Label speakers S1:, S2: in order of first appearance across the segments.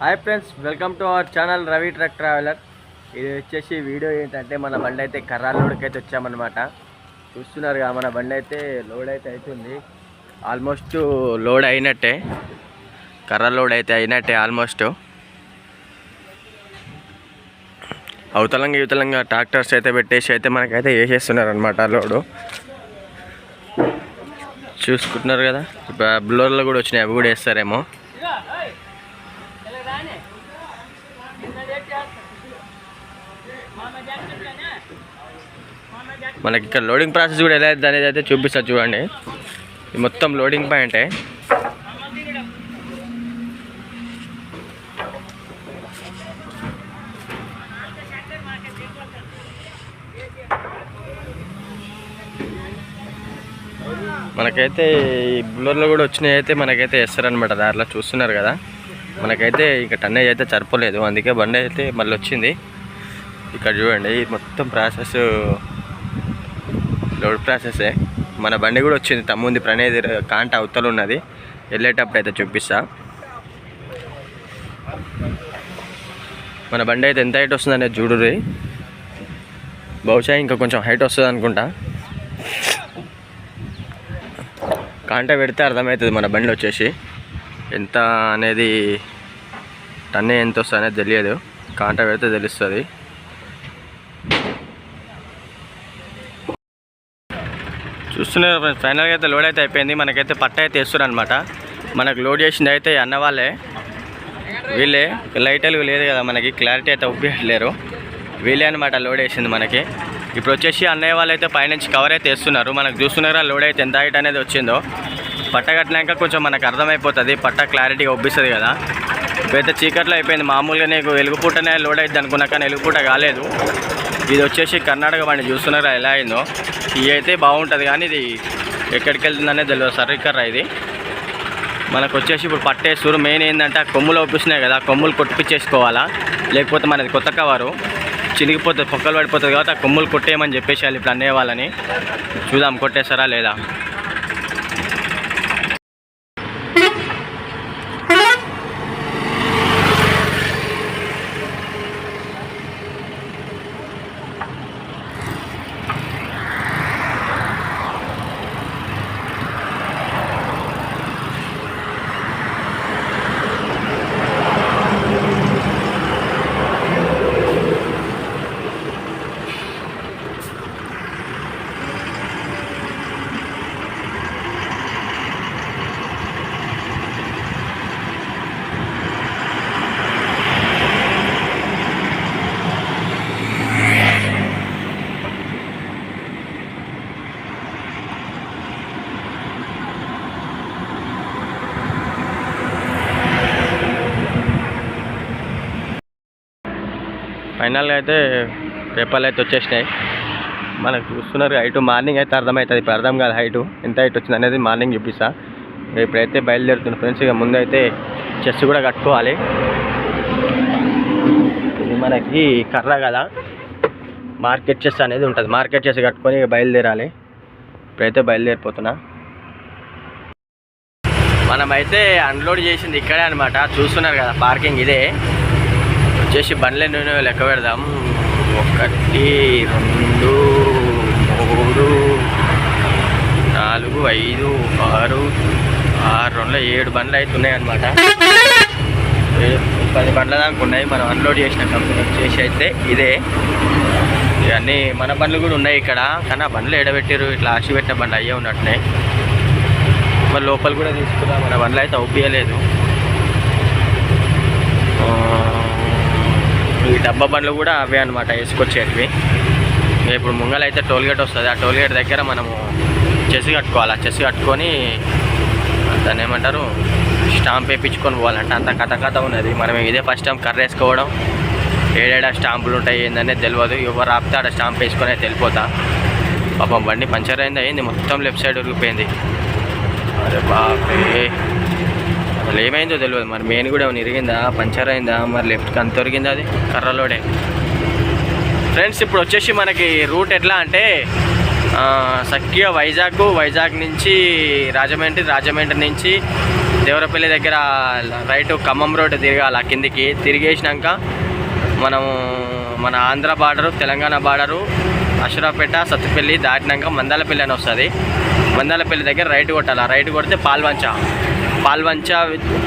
S1: Hi friends welcome to our channel Ravi truck traveller ఇది వచ్చేసి video ఏంటంటే మన బండి అయితే కర్రాల లోడ్కి అయితే వచ్చామన్నమాట. చూస్తున్నారు మన బండి అయితే లోడ్ అయితే అవుతుంది ఆల్మోస్ట్ లోడ్ అయినట్టే. కర్ర లోడ్ అయితే అయినట్టే ఆల్మోస్ట్ అవతలంగా యువతలంగా ట్రాక్టర్స్ అయితే పెట్టేసి అయితే మనకైతే వేసేస్తున్నారు అనమాట లోడు. చూసుకుంటున్నారు కదా బ్లోర్లో కూడా వచ్చినాయి అవి కూడా వేస్తారేమో. మనకి ఇక్కడ లోడింగ్ ప్రాసెస్ కూడా ఎలా అవుతుంది అనేది అయితే చూపిస్తా చూడండి. ఇది మొత్తం లోడింగ్ పాయింటే మనకైతే ఈ బుల్లర్లో కూడా వచ్చినాయి అయితే మనకైతే వేస్తారనమాట దారిలో చూస్తున్నారు కదా. మనకైతే ఇంకా టన్నేజ్ అయితే సరిపోలేదు. అందుకే బండి అయితే మళ్ళీ వచ్చింది. ఇక్కడ చూడండి మొత్తం ప్రాసెస్ లోడ్ ప్రాసెసే మన బండి కూడా వచ్చింది తమ్ముంది ప్రణయ్ కాంట అవతల ఉన్నది. వెళ్ళేటప్పుడు అయితే చూపిస్తా. మన బండి అయితే ఎంత హైట్ వస్తుంది అనేది చూడుర్రి. బహుశా ఇంకా కొంచెం హైట్ వస్తుంది అనుకుంటా. కాంట పెడితే అర్థమవుతుంది మన బండి వచ్చేసి. ఎంత అనేది టన్నే ఎంత వస్తుంది అనేది తెలియదు. కాంట పెడితే తెలుస్తుంది. చూస్తున్నారు ఫైనల్గా అయితే లోడ్ అయితే అయిపోయింది. మనకైతే పట్ట అయితే వేస్తున్నారు అనమాట మనకు లోడ్ చేసింది అయితే అన్న వాళ్ళే. వీళ్ళే. లైట్ లైట్లు లేదు కదా మనకి క్లారిటీ అయితే ఉబ్బిలేరు వీళ్ళే అనమాట లోడ్ వేసింది మనకి. ఇప్పుడు వచ్చేసి అన్నయ్య వాళ్ళు అయితే పైనుంచి కవర్ అయితే వేస్తున్నారు. మనకు చూస్తున్నారా లోడ్ అయితే ఎంత హైట్ అనేది వచ్చిందో. పట్ట కట్టినాక కొంచెం మనకు అర్థమైపోతుంది పట్ట క్లారిటీగా ఒప్పిస్తుంది కదా. ఇప్పుడైతే చీకట్లో అయిపోయింది మామూలుగా నీకు వెలుగుపూటనే లోడ్ అవుతుంది అనుకున్నా కానీ వెలుగుపూట కాలేదు. ఇది వచ్చేసి కర్ణాటక బండి చూస్తున్నారా ఎలా అయిందో. ఇది అయితే బాగుంటుంది కానీ ఇది ఎక్కడికి వెళ్తుందనే తెలియదు సర్రికర్ర ఇది. మనకు వచ్చేసి ఇప్పుడు పట్టేస్తారు మెయిన్ ఏంటంటే ఆ కొమ్ములు ఒప్పిస్తున్నాయి కదా కొమ్ములు కొట్టిపించేసుకోవాలా లేకపోతే మనది కొత్త కవరు. చినిగిపోతుంది పొక్కలు పడిపోతుంది కాబట్టి ఆ కొమ్ములు కొట్టేయమని చెప్పేసి వాళ్ళు ఇప్పుడు అనేవాళ్ళని. చూద్దాం కొట్టేస్తారా లేదా? ఫైనల్గా అయితే పేపర్లు అయితే వచ్చేసినాయి. మనకు చూస్తున్నారు హైటు మార్నింగ్ అయితే అర్థమవుతుంది. ఇప్పుడు అర్థం కాదు హైటు ఎంత హైట్ వచ్చింది అనేది మార్నింగ్ చూపిస్తా. ఇప్పుడైతే బయలుదేరుతున్న ఫ్రెండ్స్ ఇక ముందు అయితే చెస్ కూడా కట్టుకోవాలి. ఇది మనకి కర్ర కదా. మార్కెట్ చెస్ అనేది ఉంటుంది. మార్కెట్ చెస్ కట్టుకొని ఇక బయలుదేరాలి. ఇప్పుడైతే బయలుదేరిపోతున్నా. మనమైతే అన్లోడ్ చేసింది ఇక్కడే అనమాట చూస్తున్నారు కదా పార్కింగ్ ఇదే. వచ్చేసి బండ్ల నూనె లెక్క పెడదాం. ఒకటి రెండు మూడు నాలుగు ఐదు ఆరు ఆరు రెండు ఏడు బండ్లు అయితే ఉన్నాయన్నమాట పది బండ్ల దాకా ఉన్నాయి. మనం అన్లోడ్ చేసిన కంపెనీ వచ్చేసి అయితే ఇదే. ఇవన్నీ మన బండ్లు కూడా ఉన్నాయి ఇక్కడ. కానీ ఆ బండ్లు ఎడబెట్టారు ఇట్లా ఆశ పెట్టిన బండ్లు అయ్యే ఉన్నట్టున్నాయి మరి లోపల కూడా తీసుకురా మన బండ్లు అయితే అవుపియలేదు. ఈ డబ్బా బండ్లు కూడా అవే అనమాట వేసుకొచ్చేటివి. ఇప్పుడు ముంగల్ అయితే టోల్గేట్ వస్తుంది. ఆ టోల్గేట్ దగ్గర మనము చెస్ కట్టుకోవాలి. ఆ చెస్ కట్టుకొని దాన్ని ఏమంటారు? స్టాంప్ వేయించుకొని పోవాలంటే. అంత కథ కథ ఉన్నది. మనం ఇదే ఫస్ట్ టైం కర్ర వేసుకోవడం. ఏడేడా స్టాంపులు ఉంటాయి ఏందనేది తెలియదు ఎవరు ఆపితే ఆడ స్టాంప్ వేసుకొని అయితే వెళ్ళిపోతా. పాపం బండి పంచర్ అయింది అయింది. మొత్తం లెఫ్ట్ సైడ్ ఉరిగిపోయింది అరే బాపే. అసలు ఏమైందో తెలియదు మరి మెయిన్ కూడా ఏమైనా ఇరిగిందా? పంచర్ అయిందా? మరి లెఫ్ట్కి అంత దొరికిందా అది? కర్రలోడే. ఫ్రెండ్స్ ఇప్పుడు వచ్చేసి మనకి రూట్ ఎట్లా అంటే ఆ, సఖ్య వైజాగ్ వైజాగ్ నుంచి రాజమండ్రి రాజమండ్రి నుంచి దేవరపల్లి దగ్గర రైట్ ఖమ్మం రోడ్డు తిరగాలి. కిందికి తిరిగేసినాక మనము మన ఆంధ్ర బార్డరు తెలంగాణ బార్డరు అషరాపేట సత్తుపల్లి దాటినాక మందాలపల్లి అని వస్తుంది. మందాలపల్లి దగ్గర రైట్ కొట్టాలి. రైట్ కొడితే పాల్వంచ. పాల్వంచ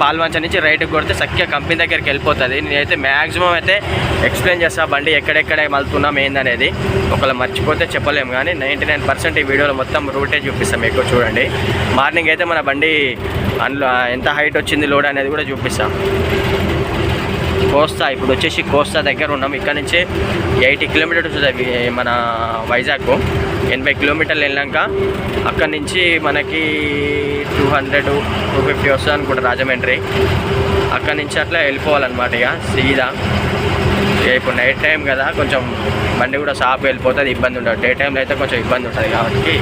S1: పాల్వంచ నుంచి రైట్కి కొడితే సఖ్య కంపెనీ దగ్గరికి వెళ్ళిపోతుంది. నేనైతే మ్యాక్సిమం అయితే ఎక్స్ప్లెయిన్ చేస్తా బండి ఎక్కడెక్కడ మలుతున్నాం ఏందనేది. ఒకవేళ మర్చిపోతే చెప్పలేము కానీ నైంటీ నైన్ పర్సెంట్ ఈ వీడియోలో మొత్తం రూటే చూపిస్తాం ఎక్కువ చూడండి. మార్నింగ్ అయితే మన బండి అందులో ఎంత హైట్ వచ్చింది లోడ్ అనేది కూడా చూపిస్తాం. కోస్తా ఇప్పుడు వచ్చేసి కోస్తా దగ్గర ఉన్నాం. ఇక్కడ నుంచి ఎయిటీ కిలోమీటర్స్ ఉంటుంది మన వైజాగ్ ఎనభై కిలోమీటర్లు వెళ్ళాక అక్కడి నుంచి మనకి టూ హండ్రెడ్ టూ ఫిఫ్టీ వస్తుంది అనుకుంటా రాజమండ్రి. అక్కడి నుంచి అట్లా వెళ్ళిపోవాలన్నమాట ఇక సీదా. ఇప్పుడు నైట్ టైం కదా కొంచెం బండి కూడా సాఫ్ వెళ్ళిపోతుంది ఇబ్బంది ఉండదు. డే టైంలో అయితే కొంచెం ఇబ్బంది ఉంటుంది కాబట్టి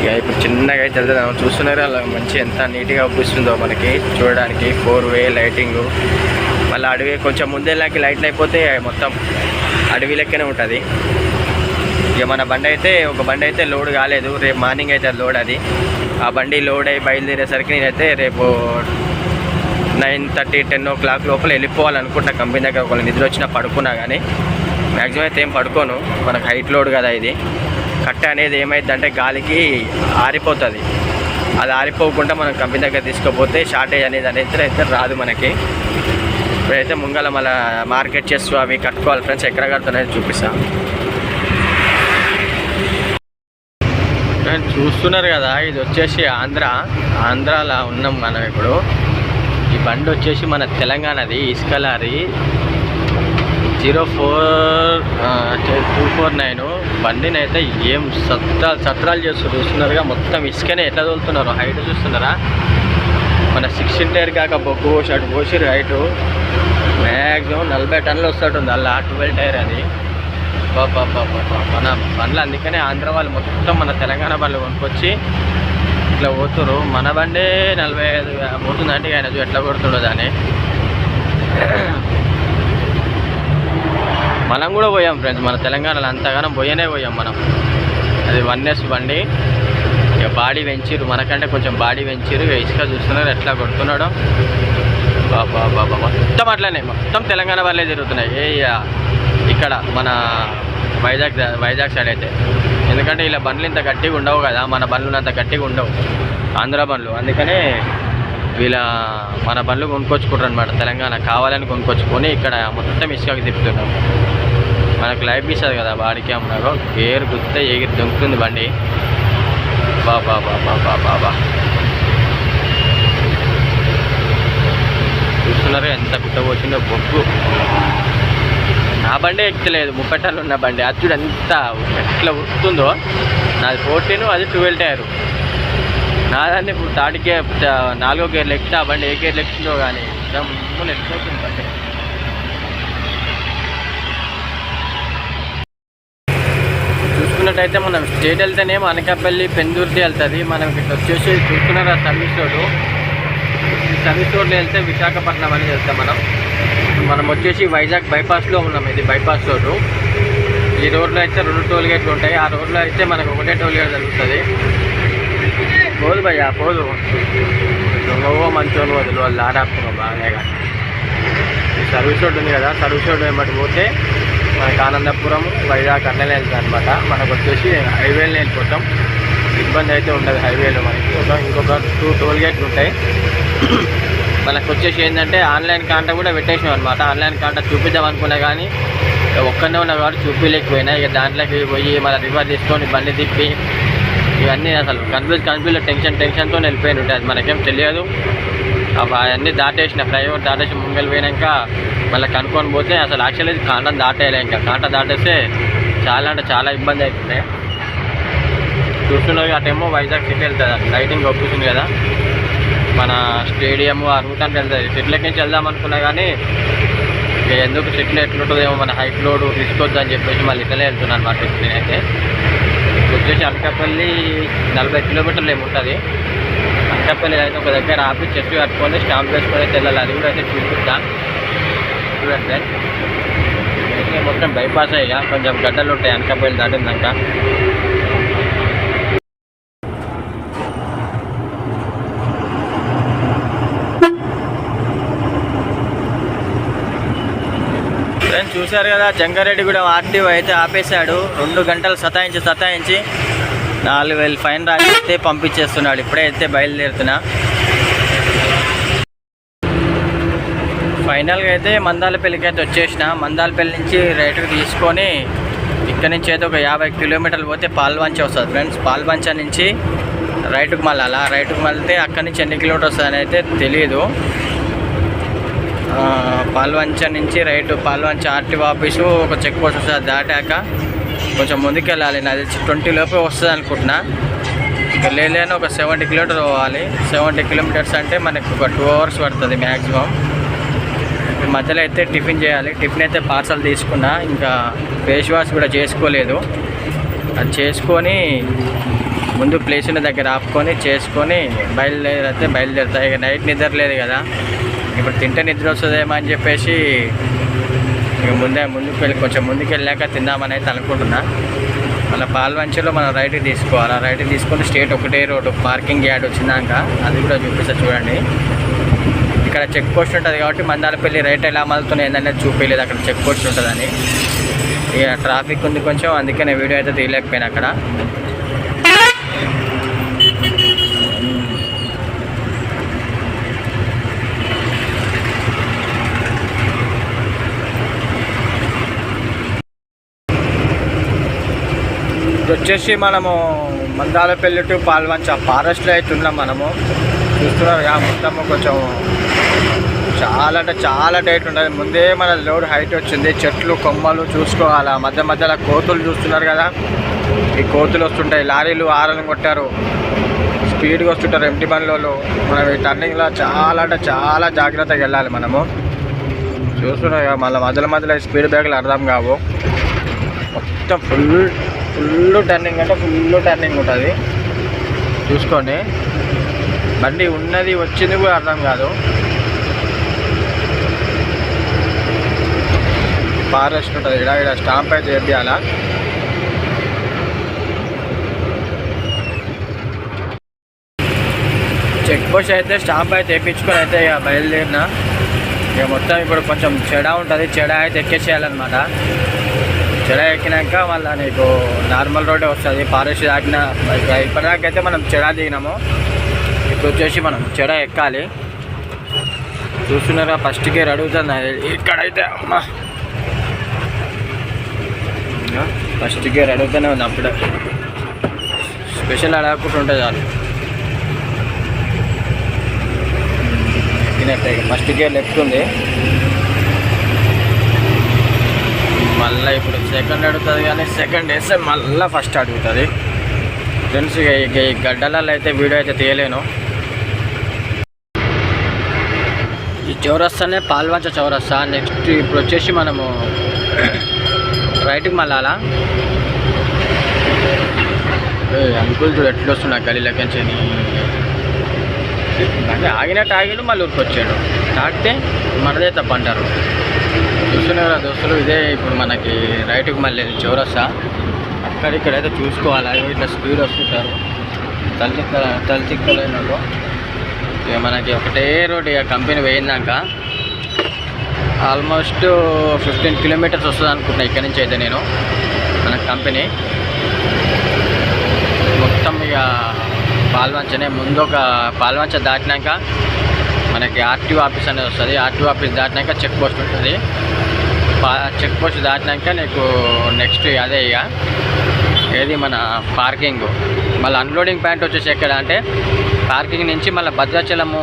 S1: ఇక ఇప్పుడు చిన్నగా అయితే వెళ్తున్నాం చూస్తున్నారు అలా మంచి ఎంత నీట్గా అనిపిస్తుందో మనకి చూడడానికి. ఫోర్ వే లైటింగ్ మళ్ళీ అడవి కొంచెం ముందెళ్ళకి లైట్లు అయిపోతే మొత్తం అడవి లెక్కనే ఉంటుంది. ఇక మన బండి అయితే ఒక బండి అయితే లోడ్ కాలేదు. రేపు మార్నింగ్ అయితే లోడ్ అది. ఆ బండి లోడ్ అయి బయలుదేరేసరికి నేనైతే రేపు nine thirty ten o'clock లోపల వెళ్ళిపోవాలనుకుంటా కంపెనీ దగ్గర ఒకవేళ నిద్ర వచ్చినా పడుకున్నా కానీ మ్యాక్సిమం అయితే ఏం పడుకోను. మనకు హైట్ లోడ్ కదా ఇది. కట్ట అనేది ఏమైందంటే గాలికి ఆరిపోతుంది. అది ఆరిపోకుండా మనం కంపెనీ దగ్గర తీసుకోపోతే షార్టేజ్ అనేది అనేది అయితే రాదు మనకి. ఇప్పుడైతే ముంగల మళ్ళీ మార్కెట్ చేస్తూ అవి కట్టుకోవాలి ఫ్రెండ్స్ ఎక్కడ కడుతున్నాయని చూపిస్తాను చూస్తున్నారు కదా ఇది వచ్చేసి ఆంధ్ర. ఆంధ్రాలో ఉన్నాం మనం ఇప్పుడు. ఈ బండి వచ్చేసి మన తెలంగాణది ఇసుక lorry zero four two four nine. బండిని అయితే ఏం సత్రాలు సత్రాలు చేస్తారు చూస్తున్నారుగా. మొత్తం ఇసుకనే ఎట్లా తోలుతున్నారు హైట్ చూస్తున్నారా? మన సిక్స్టీన్ టైర్ కాక బొగ్గు పోసి అటు పోసి హైట్ మ్యాక్సిమం నలభై టన్నులు వస్తుంటుంది అలా ట్వెల్వ్ టైర్ అది. బాబా మన బండ్లు అందుకనే ఆంధ్ర వాళ్ళు మొత్తం మన తెలంగాణ బండ్లు కొనుక్కొచ్చి ఇట్లా పోతురు మన బండే నలభై ఐదు పోతుందంటే ఆయన ఎట్లా కొడుతుండో దాన్ని. మనం కూడా పోయాం ఫ్రెండ్స్. మన తెలంగాణలో అంతగానం పోయనే పోయాం మనం. అది వన్ ఎస్ బండి. ఇక బాడీ పెంచిరు మనకంటే కొంచెం బాడీ పెంచిరు ఇక ఇసుక చూస్తున్నారు ఎట్లా కొడుతున్నాడు. బాబా బాబా మొత్తం అట్లనే. మొత్తం తెలంగాణ వాళ్ళే తిరుగుతున్నాయి. ఏ ఇక ఇక్కడ మన వైజాగ్ వైజాగ్ సైడ్ అయితే. ఎందుకంటే ఇలా బండ్లు ఇంత గట్టిగా ఉండవు కదా. మన బండ్లు అంత గట్టిగా ఉండవు. ఆంధ్ర బండ్లు. అందుకనే వీళ్ళ మన బండ్లు కొనుక్కొచ్చుకుంటారు అనమాట తెలంగాణ కావాలని కొనుక్కొచ్చుకొని ఇక్కడ మొత్తం ఇసుకకి తిప్పుతున్నారు. మనకు లైఫ్ ఇస్తుంది కదా బాడీకి అమ్మనాగో గేర్ గుత్తే ఎగిరి దొంకుతుంది బండి. బాబా బాబా బాబా బాబా చూస్తున్నారు ఎంత గుట్ట పోసిందో బొగ్గు. నా బండి ఎక్కలేదు. ముప్పై ఉన్న బండి. అది చూడు ఎంత ఎట్లా ఉరుకుతుందో. నాది ఫోర్టీన్ అది ట్వెల్వ్ టైరు. నాదాన్ని ఇప్పుడు థర్డ్ గేర్ నాలుగో గేర్లు ఎక్కితే ఆ బండి ఏ గేర్లు ఎక్కుతుందో కానీ దమ్మున ఎక్కుతుంది బండి చూసుకున్నట్టయితే మనం స్టేట్ వెళ్తేనేమో అనకాపల్లి పెందుర్తి వెళ్తుంది. మనం ఇక్కడ వచ్చేసి చూసుకున్నారు ఆ సర్వీస్ రోడ్డు. ఈ సర్వీస్ రోడ్లో వెళ్తే విశాఖపట్నం అని వెళ్తాం మనం. మనం వచ్చేసి వైజాగ్ బైపాస్లో ఉన్నాం. ఇది బైపాస్ రోడ్డు. ఈ రోడ్లో అయితే రెండు టోల్ గేట్లు ఉంటాయి. ఆ రోడ్లో అయితే మనకు ఒకటే టోల్ గేట్ జరుగుతుంది పోదు భయ్యా పోదు నువ్వో మంచోను వదిలి వాళ్ళు ఆడాపుకున్నావు బాగానేగా ఈ సర్వీస్ రోడ్ ఉంది కదా సర్వీస్ రోడ్ వెంబడి పోతే మనకి ఆనందపురం వైజాగ్ అట్లనే వెళ్తాం అనమాట మనకు వచ్చేసి హైవేలు వెళ్ళిపోతాం ఇబ్బంది అయితే ఉండదు హైవేలో మనకి ఒక ఇంకొక టూ టోల్ గేట్లు ఉంటాయి మనకు వచ్చేసి ఏంటంటే ఆన్లైన్ కాంటా కూడా పెట్టేసాం అనమాట ఆన్లైన్ కాంటా చూపిద్దాం అనుకున్నా కానీ ఒక్కనే ఉన్నా కాబట్టి చూపించలేకపోయినా ఇక దాంట్లోకి పోయి మళ్ళీ రివర్ తీసుకొని బండి తిప్పి ఇవన్నీ అసలు కన్ఫ్యూజ్ కన్ఫ్యూజ్లో టెన్షన్ టెన్షన్తో వెళ్ళిపోయిన ఉంటుంది అది మనకేం తెలియదు. అవి అవన్నీ దాటేసిన ఫ్లైఓవర్ దాటేసి ముంగలు పోయినాక మళ్ళీ కనుక్కొని పోతే అసలు యాక్చువల్లీ కాంటం దాటేయలే ఇంకా. కాంట దాటేస్తే చాలా అంటే చాలా ఇబ్బంది అవుతుంది చూస్తున్నది అటేమో వైజాగ్ సిటీ వెళ్తుంది లైటింగ్ ఒప్పుతుంది కదా. మన స్టేడియం ఆ రూట్ అంటే వెళ్తుంది. సిటీలోకి నుంచి వెళ్దాం అనుకున్నా కానీ ఇక ఎందుకు సిటీలో ఎట్లుంటుందేమో మన హైట్ లోడ్ అని చెప్పేసి మళ్ళీ ఇట్లనే వెళ్తున్నాను అనమాట నేనైతే. వచ్చేసి అనకాపల్లి నలభై కిలోమీటర్లు ఏముంటుంది అనకాపల్లి అయితే ఒక దగ్గర ఆపి చెట్టు కట్టుకొని స్టాంప్ వేసుకొని అయితే వెళ్ళాలి అది కూడా అయితే చూపిస్తా. చూడండి. మొత్తం బైపాస్ అయ్యా కొంచెం గడ్డలు ఉంటాయి అనకాపల్లి దాటిందాక. చూశారు కదా జంగారెడ్డి కూడా ఆర్టీఓ అయితే ఆపేశాడు. రెండు గంటలు సతాయించి సతాయించి నాలుగు వేలు ఫైన్ రాసిస్తే పంపించేస్తున్నాడు. ఇప్పుడే అయితే బయలుదేరుతున్నా. ఫైనల్గా అయితే మందాలపల్లికి అయితే వచ్చేసిన. మందాలపల్లి నుంచి రైట్కి తీసుకొని ఇక్కడ నుంచి అయితే ఒక యాభై కిలోమీటర్లు పోతే పాల్వంచ వస్తుంది. ఫ్రెండ్స్ పాల్వంచ నుంచి రైట్కి మళ్ళీ. అలా రైట్కి వెళ్తే అక్కడి నుంచి ఎన్ని కిలోమీటర్స్ అని అయితే తెలియదు పాల్వంచ నుంచి రైట్ పాల్వంచ ఆర్టీఓ ఆఫీసు ఒక చెక్ పోస్ట్ వస్తుంది దాటాక కొంచెం ముందుకెళ్ళాలి. నాది ట్వంటీ లోపే వస్తుంది అనుకుంటున్నా. ఇంకా లేని ఒక సెవెంటీ కిలోమీటర్ పోవాలి. సెవెంటీ కిలోమీటర్స్ అంటే మనకు ఒక టూ అవర్స్ పడుతుంది మ్యాక్సిమం మధ్యలో అయితే టిఫిన్ చేయాలి. టిఫిన్ అయితే పార్సల్ తీసుకున్నా. ఇంకా ఫేస్ వాష్ కూడా చేసుకోలేదు. అది చేసుకొని ముందు ప్లేస్ ఉన్న దగ్గర ఆపుకొని చేసుకొని బయలుదేరితే బయలుదేరుతా. ఇక నైట్ నిద్ర లేదు కదా. ఇప్పుడు తింటే నిద్ర వస్తుందేమో అని చెప్పేసి ఇక ముందే ముందుకు వెళ్ళి కొంచెం ముందుకు వెళ్ళాక తిందామని అయితే అనుకుంటున్నా. మళ్ళీ పాల్వంచలో మనం రైట్ తీసుకోవాలి. ఆ రైట్ తీసుకొని స్టేట్ ఒకటే రోడ్డు పార్కింగ్ యాడ్ వచ్చినాక అది కూడా చూపిస్తా చూడండి. ఇక్కడ చెక్ పోస్ట్ ఉంటుంది కాబట్టి మందాలపల్లి రైట్ ఎలా మలుతున్నాయి చూపించలేదు అక్కడ చెక్ పోస్ట్ ఉంటుందని. ఇక ట్రాఫిక్ ఉంది కొంచెం అందుకనే వీడియో అయితే తీయలేకపోయినా అక్కడ. ఇది వచ్చేసి మనము మందాలపల్లి టు పాల్వంచ ఫారెస్ట్లో అయితే ఉన్నాం మనము. చూస్తున్నారు కదా మొత్తం కొంచెం చాలా అంటే చాలా టైట్ ఉంటుంది. ముందే మన లోడ్ హైట్ వచ్చింది. చెట్లు కొమ్మలు చూసుకోవాలి? మధ్య మధ్యలో కోతులు చూస్తున్నారు కదా. ఈ కోతులు వస్తుంటాయి. లారీలు ఆరలు కొట్టారు. స్పీడ్గా వస్తుంటారు ఎంటి బండ్లలో మనం ఈ టర్నింగ్లో చాలా అంటే చాలా జాగ్రత్తగా వెళ్ళాలి మనము. చూస్తున్నాం మళ్ళీ మధ్యలో మధ్యలో స్పీడ్ బ్రేక్లు అర్థం కావు మొత్తం ఫుల్ ఫుల్ టర్నింగ్ అంటే ఫుల్ టర్నింగ్ ఉంటుంది. చూసుకోండి. బండి ఉన్నది వచ్చింది కూడా అర్థం కాదు. ఫారెస్ట్ ఉంటుంది. ఇక్కడ ఇక్కడ స్టాంప్ అయితే చేయాలా చెక్ పోస్ట్ అయితే స్టాంప్ అయితే వేయించుకొని అయితే ఇక బయలుదేరిన. ఇక మొత్తం ఇప్పుడు కొంచెం చెడ ఉంటుంది. చెడ అయితే ఎక్కేసేయాలన్నమాట. చెడ ఎక్కినాక మళ్ళీ నీకు నార్మల్ రోడ్డే వస్తుంది. ఫారెస్ట్ దాటిన ఇప్పటిదాకైతే అయితే మనం చెడ దిగినాము. ఇప్పుడు వచ్చేసి మనం చెడ ఎక్కాలి. చూస్తున్నారా? ఫస్ట్ గేర్ అడుగుతుంది. ఇక్కడైతే అమ్మా. ఫస్ట్ గేర్ అడుగుతూనే ఉంది అప్పుడే. స్పెషల్ అడగకుండా ఉంటుంది చాలు. ఎక్కినట్టే. ఫస్ట్ గేర్ లెఫ్ట్ ఉంది. మళ్ళీ ఇప్పుడు సెకండ్ అడుగుతుంది కానీ సెకండ్ వేస్తే మళ్ళీ ఫస్ట్ అడుగుతుంది. ఫ్రెండ్స్ ఇక ఇక ఈ గడ్డలలో అయితే వీడియో అయితే తీయలేను. ఈ చౌరస్తానే పాల్వంచ చౌరస్తా. నెక్స్ట్ ఇప్పుడు వచ్చేసి మనము రైట్కి మళ్ళాలా? అంకుల్ చూడు ఎట్లా వస్తున్నా గలీలోకి నుంచి. అంటే ఆగినట్టు ఆగిడు మళ్ళీ ఊరికి వచ్చాడు తాకితే మనదే తప్ప అంటారు. చూస్తున్నారు కదా దోస్తులు ఇదే ఇప్పుడు మనకి రైట్కి మళ్ళీ చౌరస్తా. అక్కడ ఇక్కడైతే చూసుకోవాలి? ఇట్లా స్పీడ్ వస్తుంటారు. తలచిక్కల తలచిక్కలైన వాళ్ళు. ఇక మనకి ఒకటే రోడ్ ఇక కంపెనీ పోయిందాక. ఆల్మోస్ట్ ఫిఫ్టీన్ కిలోమీటర్స్ వస్తుంది అనుకుంటున్నా ఇక్కడ నుంచి అయితే నేను మన కంపెనీ. మొత్తం ఇక పాల్వంచనే ముందు ఒక పాల్వంచ దాటినాక మనకి ఆర్టీఓ ఆఫీస్ అనేది వస్తుంది. ఆర్టీఓ ఆఫీస్ దాటినాక చెక్ పోస్ట్ ఉంటుంది. చెక్ పోస్ట్ దాటినాక నీకు నెక్స్ట్ అదే ఇక. ఏది మన పార్కింగ్. మళ్ళీ అన్లోడింగ్ పాయింట్ వచ్చేసి ఎక్కడ అంటే పార్కింగ్ నుంచి మళ్ళీ భద్రాచలము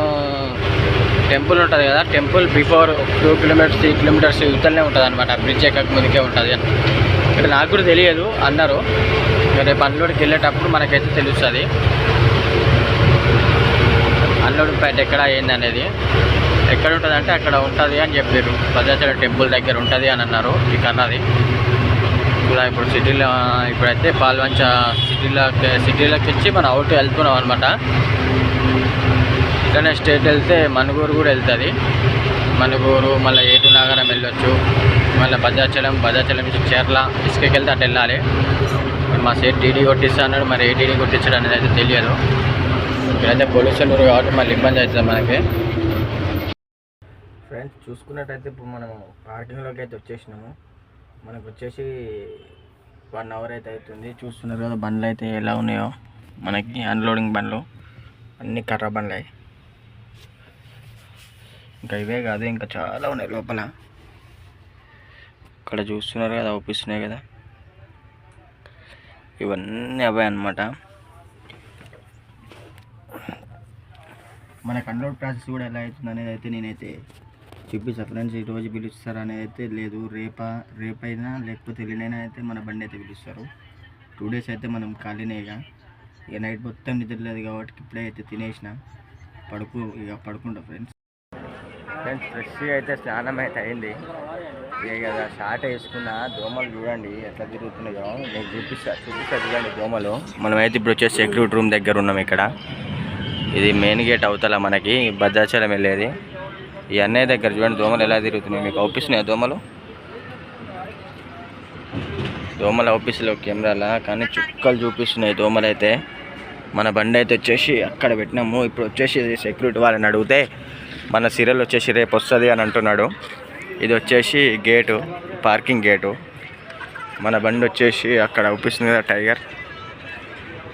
S1: టెంపుల్ ఉంటుంది కదా temple before two kilometres three kilometres యువతలనే ఉంటుంది అనమాట బ్రిడ్జ్ ఎక్కక ముందుకే ఉంటుంది ఇక్కడ నాకు కూడా తెలియదు అన్నారు. రేపు అన్లోడ్కి వెళ్ళేటప్పుడు మనకైతే తెలుస్తుంది. అన్లోడింగ్ పాయింట్ ఎక్కడ అయింది అనేది ఎక్కడ ఉంటుంది అంటే అక్కడ ఉంటుంది అని చెప్పారు భద్రాచలం టెంపుల్ దగ్గర ఉంటుంది అని అన్నారు. ఇక అన్నది. ఇలా ఇప్పుడు సిటీలో ఇప్పుడైతే పాల్వంచ సిటీలో సిటీలోకి వచ్చి మనం అవుట్ వెళ్తున్నాం అనమాట ఇక్కడనే స్టేట్ వెళ్తే మణుగూరు కూడా వెళ్తుంది. మణుగూరు మళ్ళీ ఏటు నాగరం వెళ్ళొచ్చు. మళ్ళీ భద్రాచలం భద్రాచలం నుంచి చీరల ఇసుకకి వెళ్తే అటు వెళ్ళాలి. మా సేట్ టీడీ కొట్టిస్తా అన్నాడు మరి ఏ టీడీ కొట్టించాడు అనేది అయితే తెలియదు. ఇక్కడైతే పొల్యూషన్ ఊరు కాబట్టి మళ్ళీ ఇబ్బంది అవుతుంది మనకి. ఫ్రెండ్స్ చూసుకున్నట్టయితే ఇప్పుడు మనం పార్కింగ్లోకి అయితే వచ్చేసినాము. మనకు వచ్చేసి వన్ అవర్ అయితే అవుతుంది. చూస్తున్నారు కదా బండ్లు అయితే ఎలా ఉన్నాయో. మనకి అన్లోడింగ్ బండ్లు అన్ని కర్ర బండ్లు. ఇంకా ఇవే కాదు ఇంకా చాలా ఉన్నాయి లోపల. ఇక్కడ చూస్తున్నారు కదా అవుపిస్తున్నాయి కదా. ఇవన్నీ అవే అనమాట మనకు అన్లోడ్ ప్రాసెస్ కూడా ఎలా అవుతుంది అనేది అయితే నేనైతే చూపిస్తాను ఫ్రెండ్స్ ఈ రోజు పిలుస్తారు అనేది అయితే లేదు. రేపా రేపైనా లేకపోతే ఎల్లుండైనా అయితే మన బండి అయితే పిలుస్తారు. టూ డేస్ అయితే మనం ఖాళీనే ఇక. ఇక నైట్ మొత్తం నిద్ర లేదు కాబట్టి ఇప్పుడే అయితే తినేసిన. పడుకు ఇక పడుకుంటా ఫ్రెండ్స్ ఫ్రెండ్స్ ఫ్రెష్ అయితే స్నానం అయితే అయింది. ఇక షార్ట్ వేసుకున్న దోమలు చూడండి ఎట్లా తిరుగుతున్నాయో. నేను చూపిస్తా చూపిస్తా చూడండి దోమలు. మనమైతే ఇప్పుడు వచ్చేసి సెక్యూరిటీ రూమ్ దగ్గర ఉన్నాం ఇక్కడ. ఇది మెయిన్ గేట్ అవుతల మనకి భద్రాచలం వెళ్ళేది. ఈ అన్నయ్య దగ్గర చూడండి దోమలు ఎలా తిరుగుతున్నాయి. మీకు అవుపిస్తున్నాయి దోమలు? దోమలు అవుపిస్తలేవు కెమెరాలా? కానీ చుక్కలు చూపిస్తున్నాయి దోమలు అయితే మన బండి అయితే వచ్చేసి అక్కడ పెట్టినాము. ఇప్పుడు వచ్చేసి సెక్యూరిటీ వాళ్ళని అడిగితే మన సీరియల్ వచ్చేసి రేపు వస్తుంది అని అంటున్నాడు. ఇది వచ్చేసి గేటు పార్కింగ్ గేటు. మన బండి వచ్చేసి అక్కడ అవుపిస్తుంది కదా టైగర్.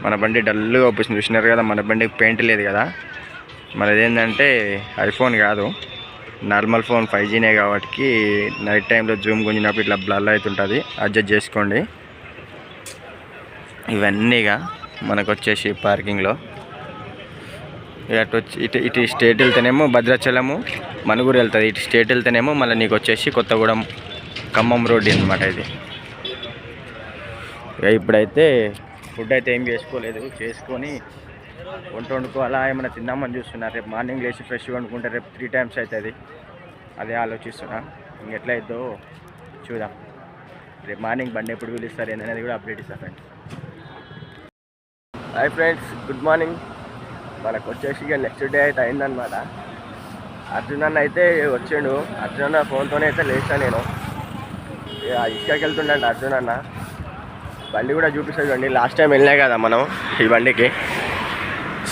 S1: మన బండి డల్గా అవుపిస్తుంది. చూసినారు కదా మన బండికి పెయింట్ లేదు కదా. మనది ఏంటంటే ఐఫోన్ కాదు. నార్మల్ ఫోన్ ఫైవ్ జీనే కాబట్టి నైట్ టైంలో జూమ్ గుంజినప్పుడు ఇట్లా బ్లర్ అవుతుంటుంది. అడ్జస్ట్ చేసుకోండి. ఇవన్నీగా మనకు వచ్చేసి పార్కింగ్లో. ఇక అటు వచ్చి ఇటు ఇటు స్టేట్ వెళ్తేనేమో భద్రాచలము మనుగురు వెళ్తుంది. ఇటు స్టేట్ వెళ్తేనేమో మళ్ళీ నీకు వచ్చేసి కొత్తగూడెం ఖమ్మం రోడ్ అనమాట ఇది. ఇక ఇప్పుడైతే ఫుడ్ అయితే ఏం చేసుకోలేదు. చేసుకొని వంట వండుకోవాలా ఏమైనా తిందామని చూస్తున్నా. రేపు మార్నింగ్ లేచి ఫ్రెష్గా వండుకుంటే రేపు త్రీ టైమ్స్ అవుతుంది. అదే ఆలోచిస్తున్నా. ఇంకెట్లా అయిద్దో చూద్దాం. రేపు మార్నింగ్ బండి ఎప్పుడు పిలుస్తారు ఏంటనేది కూడా అప్డేట్ ఇస్తాను friends hi friends good morning మనకు వచ్చేసి ఇక నెక్స్ట్ డే అయితే అయిందనమాట అర్జున్ అన్న అయితే వచ్చిండు. అర్జున్ అన్న ఫోన్తోనే అయితే లేచా నేను. ఇక ఇసుకకి వెళ్తుండంట అర్జున్ అన్న బండి కూడా చూపిస్తుంది చూడండి. లాస్ట్ టైం వెళ్ళినాయి కదా మనం ఈ బండికి.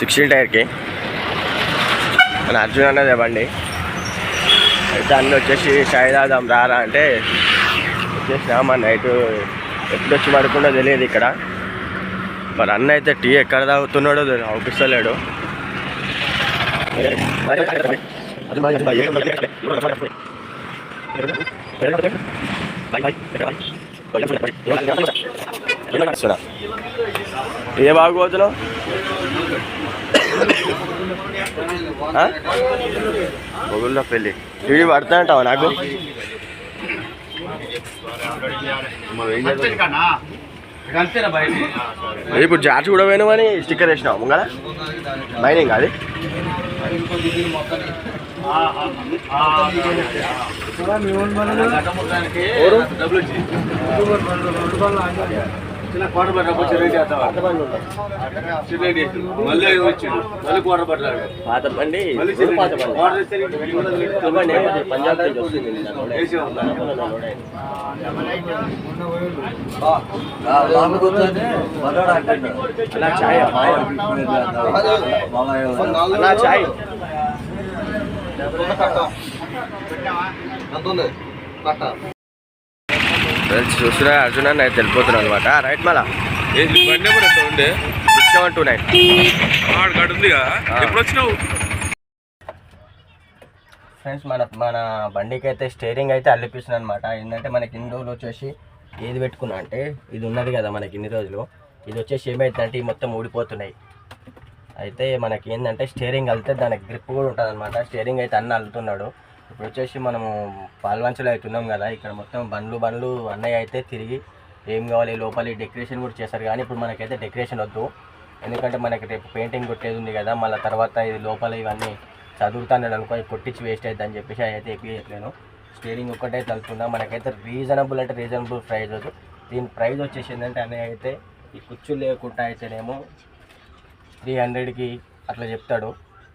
S1: సిక్స్టీన్ టైర్కి. మన అర్జున్ అన్నదే బండి అయితే అన్నీ వచ్చేసి సాయిదాదాం రారా అంటే వచ్చేసినా మా నైట్ ఎప్పుడు వచ్చి పడుకుందో తెలియదు ఇక్కడ. మరి అన్న అయితే టీ ఎక్కడ తాగుతున్నాడో తెలి- అవుపిస్తలేడు ఏ బాగోతున్నావు మొగుల్లో పెళ్ళి. ఇవి పడతాయంటావా నాకు. ఇప్పుడు జార్జ్ కూడా పోయినామని స్టిక్కర్ వేసినావు ముంగల? మైనింగ్ అది ఎవరు?
S2: మళ్ళీ వచ్చిండు మళ్ళీ కూర పడ్డాడు
S1: పాత బండి
S2: మళ్ళీ
S1: పాత బండి. పంజాబ్
S2: వేసి?
S1: అలా చాయ్ అలా చాయ్. ఫ్రెండ్స్ చూస్తున్నా అర్జున్ అన్న అయితే వెళ్ళిపోతున్నాను అనమాట రైట్ మళ్ళా.
S2: ఉండే?
S1: Seven two nine.
S2: ఎప్పుడు వచ్చినావు
S1: ఫ్రెండ్స్ మన మన బండికి అయితే స్టేరింగ్ అయితే అల్లిపిస్తుంది అనమాట ఏంటంటే మనకి ఇన్ని రోజులు వచ్చేసి ఏది పెట్టుకున్నా అంటే ఇది ఉన్నది కదా మనకి ఇన్ని రోజులు. ఇది వచ్చేసి ఏమైతుందంటే ఈ మొత్తం ఊడిపోతున్నాయి. అయితే మనకి ఏంటంటే స్టేరింగ్ వెళ్తే దానికి గ్రిప్ కూడా ఉంటుంది అనమాట స్టేరింగ్ అయితే అన్న అల్లుతున్నాడు. ఇప్పుడు వచ్చేసి మనము పాల్వంచలో అయితే ఉన్నాం కదా ఇక్కడ మొత్తం బండ్లు బండ్లు అన్నయ్య అయితే తిరిగి ఏం కావాలి లోపల డెకరేషన్ కూడా చేస్తారు కానీ ఇప్పుడు మనకైతే డెకరేషన్ వద్దు. ఎందుకంటే మనకి రేపు పెయింటింగ్ కొట్టేది ఉంది కదా మళ్ళీ తర్వాత ఇది లోపల ఇవన్నీ చదువుతాను అనుకో కొట్టించి వేస్ట్ అవుతుంది అని చెప్పేసి అయితే ఎక్కియట్లేను స్టీరింగ్ ఒక్కటే తలుపుతున్నా మనకైతే రీజనబుల్ అంటే రీజనబుల్ ప్రైజ్ వద్దు. దీని ప్రైజ్ వచ్చేసి ఏంటంటే అన్నయ్య అయితే ఈ కుర్చీలు లేకుండా అయితేనేమో త్రీ హండ్రెడ్కి అట్లా చెప్తాడు.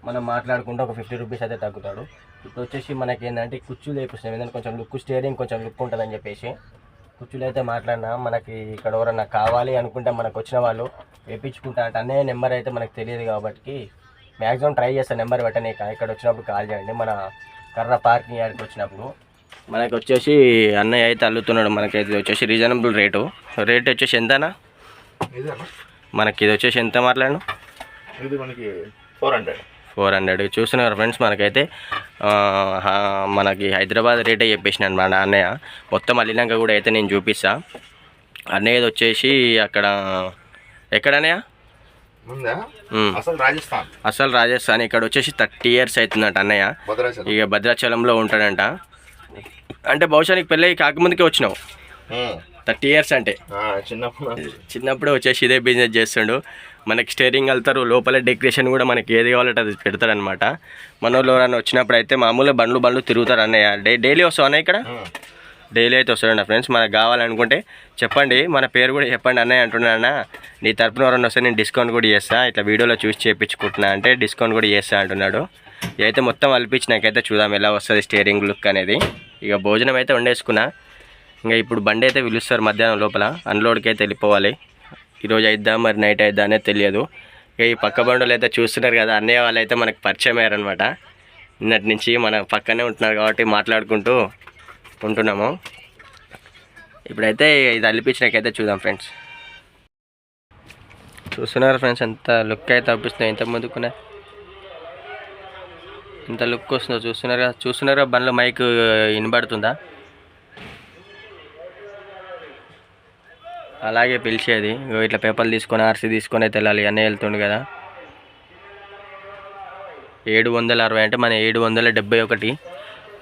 S1: మనం మాట్లాడుకుంటే ఒక ఫిఫ్టీ రూపీస్ అయితే తగ్గుతాడు. ఇప్పుడు వచ్చేసి మనకి ఏంటంటే కుర్చీలు వేపిస్తాం ఏంటంటే కొంచెం లుక్ స్టీరింగ్ కొంచెం లుక్ ఉంటుందని చెప్పేసి కుర్చీలు అయితే మాట్లాడినా మనకి ఇక్కడ ఎవరన్నా కావాలి అనుకుంటే మనకు వచ్చిన వాళ్ళు వేయించుకుంటా అంటే అన్నయ్య నెంబర్ అయితే మనకు తెలియదు కాబట్టి మ్యాక్సిమం ట్రై చేస్తాను నెంబర్ పెట్టనీక ఇక్కడ వచ్చినప్పుడు కాల్ చేయండి. మన కర్ర పార్కింగ్ యార్డ్కి వచ్చినప్పుడు మనకి వచ్చేసి అన్నయ్య అయితే అల్లుతున్నాడు. మనకైతే ఇది వచ్చేసి రీజనబుల్ రేటు రేట్ వచ్చేసి ఎంతనా? మనకి ఇది వచ్చేసి ఎంత మాట్లాడను
S2: ఇది మనకి ఫోర్ హండ్రెడ్
S1: ఫోర్ హండ్రెడ్. చూస్తున్నారు ఫ్రెండ్స్ మనకైతే మనకి హైదరాబాద్ రేటే చెప్పేసిన అనమాట అన్నయ్య మొత్తం అల్లినాక కూడా అయితే నేను చూపిస్తా. అన్నయ్యది వచ్చేసి అక్కడ ఎక్కడన్నయ్య.
S2: అసలు రాజస్థాన్.
S1: అసలు రాజస్థాన్. ఇక్కడ వచ్చేసి థర్టీ ఇయర్స్ అవుతుందంట అన్నయ్య. ఇక భద్రాచలంలో ఉంటాడంట. అంటే బహుశా నీకు పెళ్ళి కాకముందుకే వచ్చినావు. థర్టీ ఇయర్స్ అంటే.
S2: చిన్నప్పుడు
S1: చిన్నప్పుడే వచ్చేసి ఇదే బిజినెస్ చేస్తుండు. మనకి స్టేరింగ్ వెళ్తారు లోపల డెకరేషన్ కూడా మనకి ఏది కావాలంటే అది పెడతాడనమాట మన వాళ్ళు ఎవరైనా వచ్చినప్పుడు అయితే మామూలుగా బండ్లు బండ్లు తిరుగుతారు అన్నయ్య. డే డైలీ వస్తావు అన్నయ్య ఇక్కడ? డైలీ అయితే వస్తాడు ఫ్రెండ్స్. మనకు కావాలనుకుంటే చెప్పండి మన పేరు కూడా చెప్పండి అన్నయ్య అంటున్నా నీ తరపున ఎవరైనా వస్తే నేను డిస్కౌంట్ కూడా చేస్తా ఇట్లా వీడియోలో చూసి చేయించుకుంటున్నా అంటే డిస్కౌంట్ కూడా చేస్తా అంటున్నాడు. ఇదైతే మొత్తం అల్పించినాకైతే చూద్దాం ఎలా వస్తుంది స్టీరింగ్ లుక్ అనేది. ఇక భోజనం అయితే వండేసుకున్నా. ఇంకా ఇప్పుడు బండి అయితే పిలుస్తారు మధ్యాహ్నం లోపల. అన్లోడ్కి అయితే వెళ్ళిపోవాలి. ఈరోజు అయిద్దా మరి నైట్ అయిద్దా అనేది తెలియదు. ఇక ఈ పక్క బండలు అయితే చూస్తున్నారు కదా అన్నయ్య వాళ్ళు అయితే మనకు పరిచయం అయ్యారనమాట నిన్నటి నుంచి మన పక్కనే ఉంటున్నారు కాబట్టి మాట్లాడుకుంటూ ఉంటున్నాము. ఇప్పుడైతే ఇది అల్లిపించినాకైతే చూద్దాం ఫ్రెండ్స్. చూస్తున్నారు ఫ్రెండ్స్ ఎంత లుక్ అయితే అనిపిస్తుంది. ఎంత ముందుకునే ఎంత లుక్ వస్తుందో చూస్తున్నారా చూస్తున్నారా బండ్లో మైక్ వినబడుతుందా? అలాగే పిలిచేది. ఇట్లా పేపర్లు తీసుకొని ఆర్సీ తీసుకొని అయితే వెళ్ళాలి అన్నీ వెళ్తుండు కదా. ఏడు వందల అరవై అంటే మన ఏడు వందల డెబ్బై ఒకటి.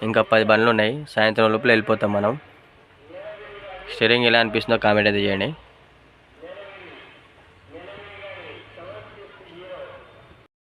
S1: ఇంకా పది బండ్లు ఉన్నాయి. సాయంత్రం లోపల వెళ్ళిపోతాం మనం. స్టీరింగ్ ఎలా అనిపిస్తుందో కామెంట్ అయితే చేయండి.